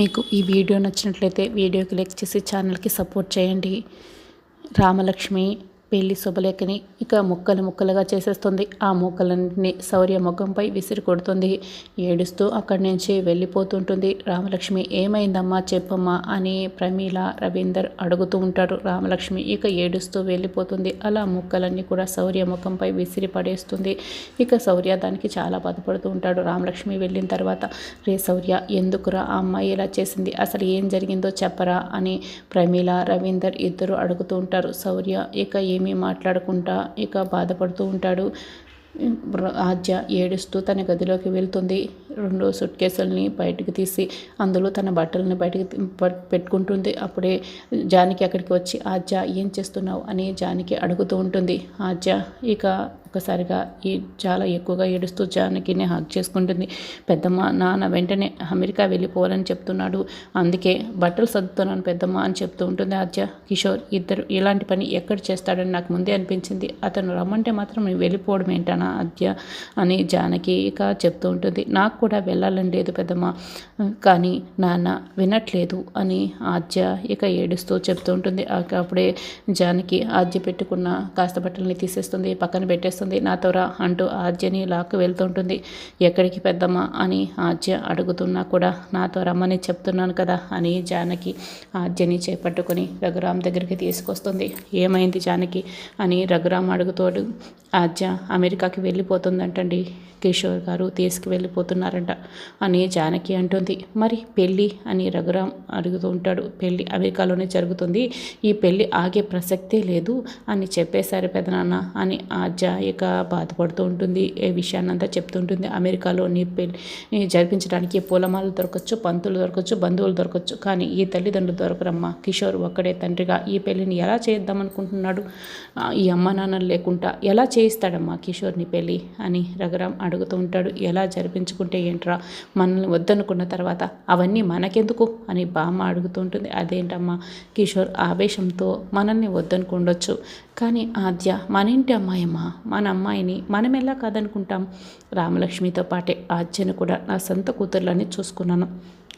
మీకు ఈ వీడియో నచ్చినట్లయితే వీడియోకి లైక్ చేసి ఛానల్కి సపోర్ట్ చేయండి. రామలక్ష్మి. పెళ్ళి శుభలేఖని ఇక ముక్కలు ముక్కలుగా చేసేస్తుంది. ఆ ముక్కలన్నింటినీ శౌర్య ముఖంపై విసిరి కొడుతుంది. ఏడుస్తూ అక్కడి నుంచి వెళ్ళిపోతుంటుంది. రామలక్ష్మి ఏమైందమ్మా చెప్పమ్మా అని ప్రమీల రవీందర్ అడుగుతూ ఉంటారు. రామలక్ష్మి ఇక ఏడుస్తూ వెళ్ళిపోతుంది. అలా ముక్కలన్నీ కూడా శౌర్య ముఖంపై విసిరి పడేస్తుంది. ఇక శౌర్య దానికి చాలా బాధపడుతూ ఉంటాడు. రామలక్ష్మి వెళ్ళిన తర్వాత రే శౌర్య ఎందుకురా ఆ అమ్మాయి ఇలా చేసింది? అసలు ఏం జరిగిందో చెప్పరా అని ప్రమీల రవీందర్ ఇద్దరు అడుగుతూ ఉంటారు. శౌర్య ఇక ఏం ఏమీ మాట్లాడకుండా ఇక బాధపడుతూ ఉంటాడు. ఆద్య ఏడుస్తూ తన గదిలోకి వెళ్తుంది. రెండు సుట్ కేసుల్ని బయటకు తీసి అందులో తన బట్టలను బయటకు పెట్టుకుంటుంది. అప్పుడే జానికి అక్కడికి వచ్చి ఆద్య ఏం చేస్తున్నావు? అని జానికి అడుగుతూ ఉంటుంది. ఆద్య ఇక ఒక్కసారిగా ఈ చాలా ఎక్కువగా ఏడుస్తూ జానకిని హక్ చేసుకుంటుంది. పెద్దమ్మ నాన్న వెంటనే అమెరికా వెళ్ళిపోవాలని చెప్తున్నాడు. అందుకే బట్టలు సర్దుతున్నాను పెద్దమ్మ అని చెప్తూ ఉంటుంది ఆద్య. కిషోర్ ఇద్దరు ఇలాంటి పని ఎక్కడ చేస్తాడని నాకు ముందే అనిపించింది. అతను రమ్మంటే మాత్రం వెళ్ళిపోవడం ఏంటనా ఆద్య అని జానకి ఇక చెప్తూ ఉంటుంది. నాకు కూడా వెళ్ళాలని లేదు పెద్దమ్మ. కానీ నాన్న వినట్లేదు అని ఆద్య ఇక ఏడుస్తూ చెప్తూ ఉంటుంది. అప్పుడే జానకి ఆద్య పెట్టుకున్న కాస్త బట్టల్ని తీసేస్తుంది. పక్కన పెట్టేస్తుంది. వస్తుంది నాతో రా అంటూ ఆద్యని లాక్కు వెళ్తుంటుంది. ఎక్కడికి పెద్దమ్మ అని ఆద్య అడుగుతున్నా కూడా నాతో రమ్మని చెప్తున్నాను కదా అని జానకి ఆద్యని చేపట్టుకొని రఘురామ్ దగ్గరికి తీసుకొస్తుంది. ఏమైంది జానకి అని రఘురామ్ అడుగుతోడు. ఆద్య అమెరికాకి వెళ్ళిపోతుందంటండి. కిషోర్ గారు తీసుకువెళ్ళిపోతున్నారంట అని జానకి అంటుంది. మరి పెళ్ళి అని రఘురామ్ అడుగుతూ ఉంటాడు. పెళ్ళి అమెరికాలోనే జరుగుతుంది. ఈ పెళ్ళి ఆగే ప్రసక్తే లేదు అని చెప్పేశారు పెదనాన్న అని ఆద్య లేక బాధపడుతూ ఉంటుంది. ఏ విషయాన్నంతా చెప్తుంటుంది. అమెరికాలో నీ పెళ్ళి జరిపించడానికి పూలమాలు దొరకచ్చు పంతులు దొరకచ్చు బంధువులు దొరకచ్చు. కానీ ఈ తల్లిదండ్రులు దొరకరమ్మా కిషోర్ ఒక్కడే తండ్రిగా. ఈ పెళ్ళిని ఎలా చేద్దామనుకుంటున్నాడు? ఈ అమ్మ నాన్నలు లేకుండా ఎలా చేయిస్తాడమ్మా కిషోర్ని పెళ్ళి? అని రఘురామ్ అడుగుతూ ఉంటాడు. ఎలా జరిపించుకుంటే ఏంట్రా? మనల్ని వద్దనుకున్న తర్వాత అవన్నీ మనకెందుకు? అని బామ్మ అడుగుతూ ఉంటుంది. అదేంటమ్మా? కిషోర్ ఆవేశంతో మనల్ని వద్దనుకుండొచ్చు. కానీ ఆద్య మన ఇంటి అమ్మాయమ్మ? మన అమ్మాయిని మనం ఎలా కాదనుకుంటాం? రామలక్ష్మితో పాటే ఆద్యను కూడా నా సొంత కూతుర్లని చూసుకున్నాను.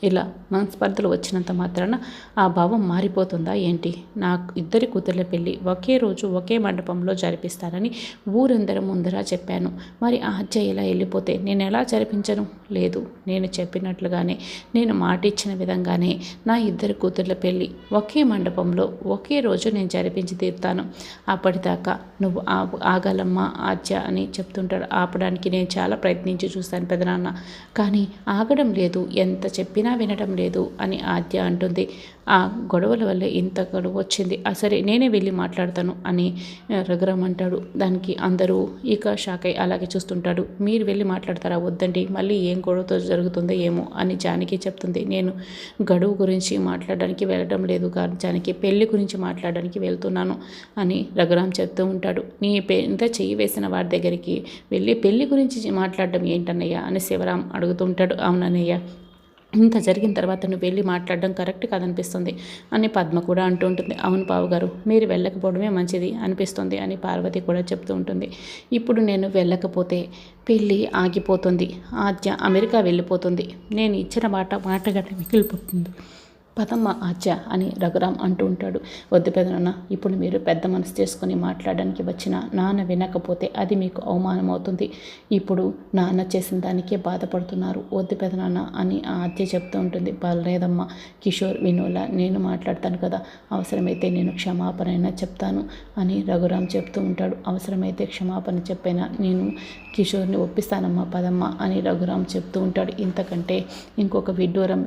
ఇలా మనస్పర్ధలు వచ్చినంత మాత్రాన ఆ భావం మారిపోతుందా ఏంటి? నా ఇద్దరి కూతుర్ల పెళ్ళి ఒకే రోజు ఒకే మండపంలో జరిపిస్తానని ఊరందరి ముందర చెప్పాను. మరి ఆ హత్య ఇలా వెళ్ళిపోతే నేను ఎలా జరిపించను? లేదు నేను చెప్పినట్లుగానే నేను మాట ఇచ్చిన విధంగానే నా ఇద్దరి కూతుర్ల పెళ్ళి ఒకే మండపంలో ఒకే రోజు నేను జరిపించి తీరుతాను. అప్పటిదాకా నువ్వు ఆగలమ్మా ఆద్య అని చెప్తుంటాడు. ఆపడానికి నేను చాలా ప్రయత్నించి చూస్తాను పెదనాన్న. కానీ ఆగడం లేదు. ఎంత చెప్పినా వినడం లేదు అని ఆద్య అంటుంది. ఆ గొడవల వల్ల ఇంత గొడవ వచ్చింది. ఆ సరే నేనే వెళ్ళి మాట్లాడతాను అని రఘురామ్ అంటాడు. దానికి అందరూ ఇక షాక్ అయి అలాగే చూస్తుంటాడు. మీరు వెళ్ళి మాట్లాడతారా? వద్దండి. మళ్ళీ ఏం గొడవతో జరుగుతుందో ఏమో అని జానకి చెప్తుంది. నేను గడువు గురించి మాట్లాడడానికి వెళ్ళడం లేదు కానీ జానకి. పెళ్ళి గురించి మాట్లాడడానికి వెళ్తున్నాను అని రఘురామ్ చెప్తూ ఉంటాడు. నీ ఇంత చెయ్యి వేసిన వాడి దగ్గరికి వెళ్ళి పెళ్ళి గురించి మాట్లాడడం ఏంటన్నయ్య అని శివరాం అడుగుతుంటాడు అవునన్నయ్య. ఇంత జరిగిన తర్వాత నువ్వు వెళ్ళి మాట్లాడడం కరెక్ట్ కాదనిపిస్తుంది అని పద్మ కూడా అంటూ ఉంటుంది. అవును బావు గారు మీరు వెళ్ళకపోవడమే మంచిది అనిపిస్తుంది అని పార్వతి కూడా చెప్తూ ఉంటుంది. ఇప్పుడు నేను వెళ్ళకపోతే పెళ్ళి ఆగిపోతుంది. ఆద్య అమెరికా వెళ్ళిపోతుంది. నేను ఇచ్చిన మాట మాటగానే మిగిలిపోతుంది. పదమ్మ ఆచ అని రఘురాం అంటూ ఉంటాడు. వద్దు పెదనాన్న ఇప్పుడు మీరు పెద్ద మనసు చేసుకొని మాట్లాడడానికి వచ్చిన నాన్న వినకపోతే అది మీకు అవమానం అవుతుంది ఇప్పుడు నాన్న చేసిన దానికే బాధపడుతున్నారు. వద్దు పెదనాన్న అని ఆద్య చెప్తూ ఉంటుంది. బలరేదమ్మ కిషోర్ వినోల నేను మాట్లాడతాను కదా అవసరమైతే నేను క్షమాపణ అయినా చెప్తాను అని రఘురాం చెప్తూ ఉంటాడు. అవసరమైతే క్షమాపణ చెప్పైనా నేను కిషోర్ని ఒప్పిస్తానమ్మా పదమ్మ అని రఘురాం చెప్తూ ఉంటాడు. ఇంతకంటే ఇంకొక విడ్డూరం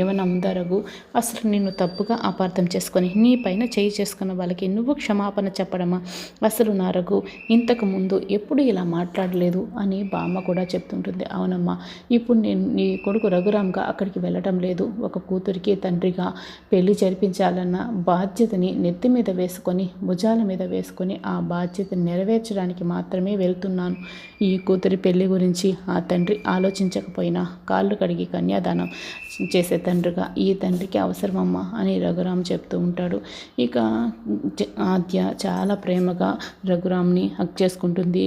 ఏమైనా ఉందా రఘు? అసలు నిన్ను తప్పుగా అపార్థం చేసుకొని నీ పైన చేయి చేసుకున్న వాళ్ళకి నువ్వు క్షమాపణ చెప్పడమా? అసలు నా రఘు ఇంతకు ముందు ఎప్పుడు ఇలా మాట్లాడలేదు అని బామ్మ కూడా చెప్తుంటుంది. అవునమ్మా ఇప్పుడు నేను నీ కొడుకు రఘురామ్గా అక్కడికి వెళ్ళడం లేదు. ఒక కూతురికి తండ్రిగా పెళ్ళి జరిపించాలన్న బాధ్యతని నెత్తి మీద వేసుకొని భుజాల మీద వేసుకొని ఆ బాధ్యతని నెరవేర్చడానికి మాత్రమే వెళ్తున్నాను. ఈ కూతురి పెళ్ళి గురించి ఆ తండ్రి ఆలోచించకపోయినా కాళ్ళు కడిగి కన్యాదానం చేసే తండ్రిగా ఈ తండ్రి అందరికీ అవసరమమ్మా అని రఘురామ్ చెప్తూ ఉంటాడు. ఇక ఆద్య చాలా ప్రేమగా రఘురామ్ని హక్ చేసుకుంటుంది.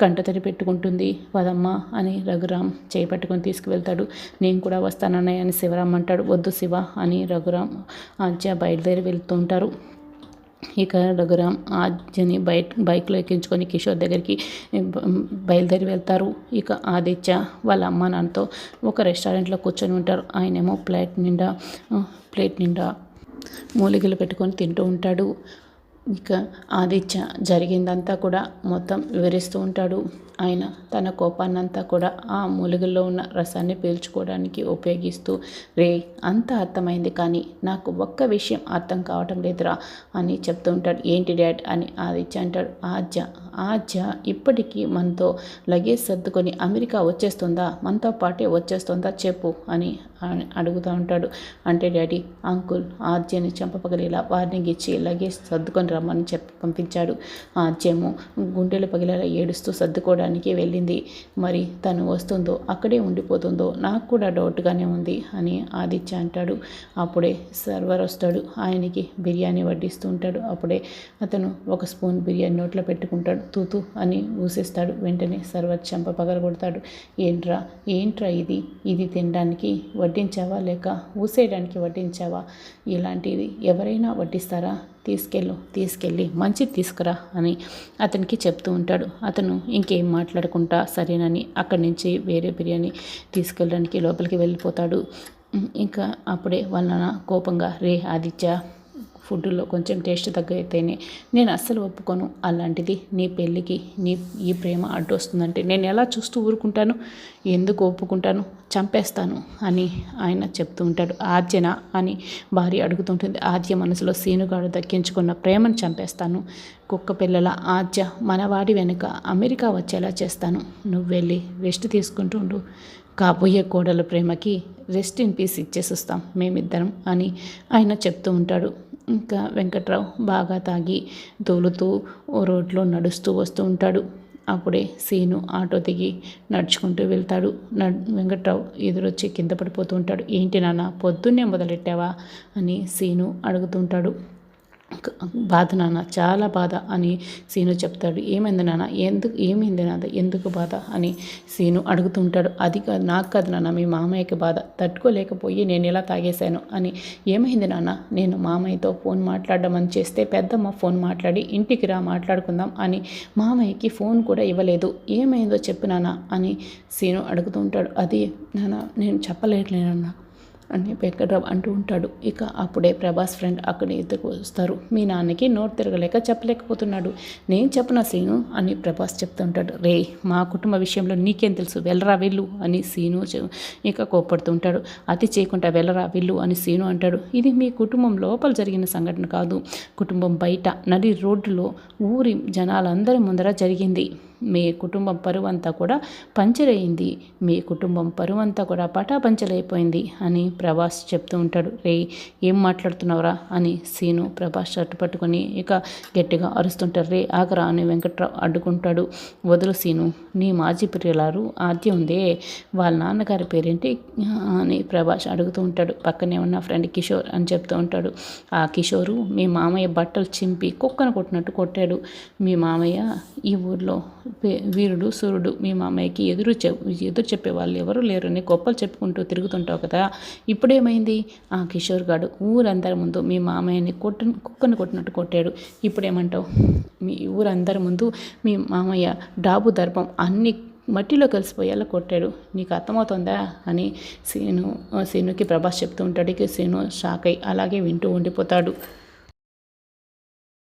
కంటతడి పెట్టుకుంటుంది. పదమ్మ అని రఘురామ్ చేపట్టుకొని తీసుకువెళ్తాడు. నేను కూడా వస్తానన్నయ్య అని శివరామ్ అంటాడు. వద్దు శివ అని రఘురామ్ ఆద్య బయలుదేరి వెళ్తూ ఉంటారు. ఇక రఘురామ్ ఆద్యని బైక్ బైక్లో ఎక్కించుకొని కిషోర్ దగ్గరికి బయలుదేరి వెళ్తారు. ఇక ఆదిత్య వాళ్ళ అమ్మ నాన్నతో ఒక రెస్టారెంట్లో కూర్చొని ఉంటారు. ఆయనేమో ప్లేట్ నిండా ప్లేట్ నిండా మూలికలు పెట్టుకొని తింటూ ఉంటాడు. ఇక ఆదిత్య జరిగిందంతా కూడా మొత్తం వివరిస్తూ ఉంటాడు. ఆయన తన కోపాన్నంతా కూడా ఆ మూలికల్లో ఉన్న రసాన్ని పీల్చుకోవడానికి ఉపయోగిస్తూ రే అంతా అర్థమైంది కానీ నాకు ఒక్క విషయం అర్థం కావటం లేదురా అని చెప్తూ ఉంటాడు. ఏంటి డాడ్? అని ఆదిత్య అంటాడు. ఆద్య ఆద్య ఇప్పటికీ మనతో లగేజ్ సర్దుకొని అమెరికా వచ్చేస్తుందా? మనతో పాటే వచ్చేస్తుందా చెప్పు అని అడుగుతూ ఉంటాడు. అంటే డాడీ అంకుల్ ఆద్యని చంపపగలేలా వార్నింగ్ ఇచ్చి లగేజ్ సర్దుకొని రమ్మని చెప్పి పంపించాడు. ఆద్యము గుండెలు పగిలేలా ఏడుస్తూ సర్దుకోవడానికి వెళ్ళింది. మరి తను వస్తుందో అక్కడే ఉండిపోతుందో నాకు కూడా డౌట్గానే ఉంది అని ఆదిత్య అంటాడు. అప్పుడే సర్వర్ వస్తాడు. ఆయనకి బిర్యానీ వడ్డిస్తూ ఉంటాడు. అప్పుడే అతను ఒక స్పూన్ బిర్యానీ నోట్లో పెట్టుకుంటాడు. తూతు అని ఊసేస్తాడు. వెంటనే సర్వర్ చెంప పగలగొడతాడు. ఏంట్రా? ఏంట్రా ఇది? ఇది తినడానికి వడ్డించావా? లేక ఊసేయడానికి వడ్డించావా? ఇలాంటిది ఎవరైనా వడ్డిస్తారా? తీసుకెళ్ళు తీసుకెళ్ళి మంచిది తీసుకురా అని అతనికి చెప్తూ ఉంటాడు. అతను ఇంకేం మాట్లాడకుండా సరేనని అక్కడి నుంచి వేరే బిర్యానీ తీసుకెళ్ళడానికి లోపలికి వెళ్ళిపోతాడు. ఇంకా అప్పుడే వాళ్ళ కోపంగా రే ఆదిత్య ఫుడ్లో కొంచెం టేస్ట్ తగ్గైతేనే నేను అస్సలు ఒప్పుకోను అలాంటిది నీ పెళ్ళికి నీ ఈ ప్రేమ అడ్డు వస్తుందంటే నేను ఎలా చూస్తూ ఊరుకుంటాను? ఎందుకు ఒప్పుకుంటాను? చంపేస్తాను అని ఆయన చెప్తూ ఉంటాడు. ఆద్యన అని భార్య అడుగుతుంటుంది. ఆద్య మనసులో సీనుగాడు దక్కించుకున్న ప్రేమను చంపేస్తాను. కుక్క పిల్లల ఆద్య మనవాడి వెనుక అమెరికా వచ్చేలా చేస్తాను. నువ్వు వెళ్ళి రెస్ట్ తీసుకుంటుండు కాబోయే కోడల ప్రేమకి రెస్ట్ ఇన్ పీస్ ఇచ్చేసి వస్తాం మేమిద్దరం అని ఆయన చెప్తూ ఉంటాడు. ఇంకా వెంకట్రావు బాగా తాగి తోలుతూ ఓ రోడ్లో నడుస్తూ వస్తూ ఉంటాడు. అప్పుడే సీను ఆటో దిగి నడుచుకుంటూ వెళ్తాడు. వెంకట్రావు ఎదురొచ్చి కింద పడిపోతూ ఉంటాడు. ఏంటి నాన్న పొద్దున్నే మొదలెట్టావా? అని సీను అడుగుతుంటాడు బాధ నాన్న చాలా బాధ అని సీను చెప్తాడు. ఏమైంది నాన్న? ఎందుకు ఏమైంది నాన్న? ఎందుకు బాధ అని సీను అడుగుతుంటాడు. అది కాదు నాకు కాదు నాన్న మీ మామయ్యకి బాధ. తట్టుకోలేకపోయి నేను ఇలా తాగేశాను అని. ఏమైంది నాన్న? నేను మామయ్యతో ఫోన్ మాట్లాడడం అని చేస్తే పెద్దమ్మ ఫోన్ మాట్లాడి ఇంటికి రా మాట్లాడుకుందాం అని మామయ్యకి ఫోన్ కూడా ఇవ్వలేదు. ఏమైందో చెప్పు నాన్న అని సీను అడుగుతూ ఉంటాడు అది నాన్న నేను చెప్పలేట్లేనన్నా అని వెంకట్రావు అంటూ ఉంటాడు. ఇక అప్పుడే ప్రభాస్ ఫ్రెండ్ అక్కడి ఎదుకు వస్తారు. మీ నాన్నకి నోట్ తిరగలేక చెప్పలేకపోతున్నాడు. నేను చెప్పనా సీను? అని ప్రభాస్ చెప్తుంటాడు రే మా కుటుంబ విషయంలో నీకేం తెలుసు? వెళ్ళరా వెళ్ళు అని సీను ఇక కోప్పడుతూ ఉంటాడు. అతి చేయకుండా వెళ్ళరా వెళ్ళు అని సీను అంటాడు. ఇది మీ కుటుంబం లోపల జరిగిన సంఘటన కాదు. కుటుంబం బయట నడి రోడ్డులో ఊరి జనాలందరి ముందర జరిగింది. మీ కుటుంబం పరువంతా కూడా పంచరయింది. మీ కుటుంబం పరువంతా కూడా పటాపంచలైపోయింది అని ప్రభాస్ చెప్తూ ఉంటాడు. రే ఏం మాట్లాడుతున్నావురా? అని సీను ప్రభాస్ షర్ట్ పట్టుకొని ఇక గట్టిగా అరుస్తుంటారు రే ఆగరా అని వెంకట్రావు అడ్డుకుంటాడు. వదులు సీను నీ మాజీ ప్రియులారు ఆద్య ఉందే వాళ్ళ నాన్నగారి పేరేంటి? అని ప్రభాస్ అడుగుతూ ఉంటాడు. పక్కనే ఉన్న ఫ్రెండ్ కిషోర్ అని చెప్తూ ఉంటాడు. ఆ కిషోరు మీ మామయ్య బట్టలు చింపి కుక్కను కొట్టినట్టు కొట్టాడు. మీ మామయ్య ఈ ఊర్లో వీరుడు సూర్యుడు మీ మామయ్యకి ఎదురు ఎదురు చెప్పే వాళ్ళు ఎవరు లేరని గొప్పలు చెప్పుకుంటూ తిరుగుతుంటావు కదా. ఇప్పుడేమైంది? ఆ కిషోర్ గాడు ఊరందరి ముందు మీ మామయ్యని కొట్టు కుక్కను కొట్టినట్టు కొట్టాడు. ఇప్పుడేమంటావు? మీ ఊరందరి ముందు మీ మామయ్య డాబు దర్భం అన్ని మట్టిలో కలిసిపోయేలా కొట్టాడు. నీకు అర్థమవుతుందా? అని సీను సీనుకి ప్రభాస్ చెప్తూ ఉంటాడు. సీను షాక్ అయి అలాగే వింటూ ఉండిపోతాడు.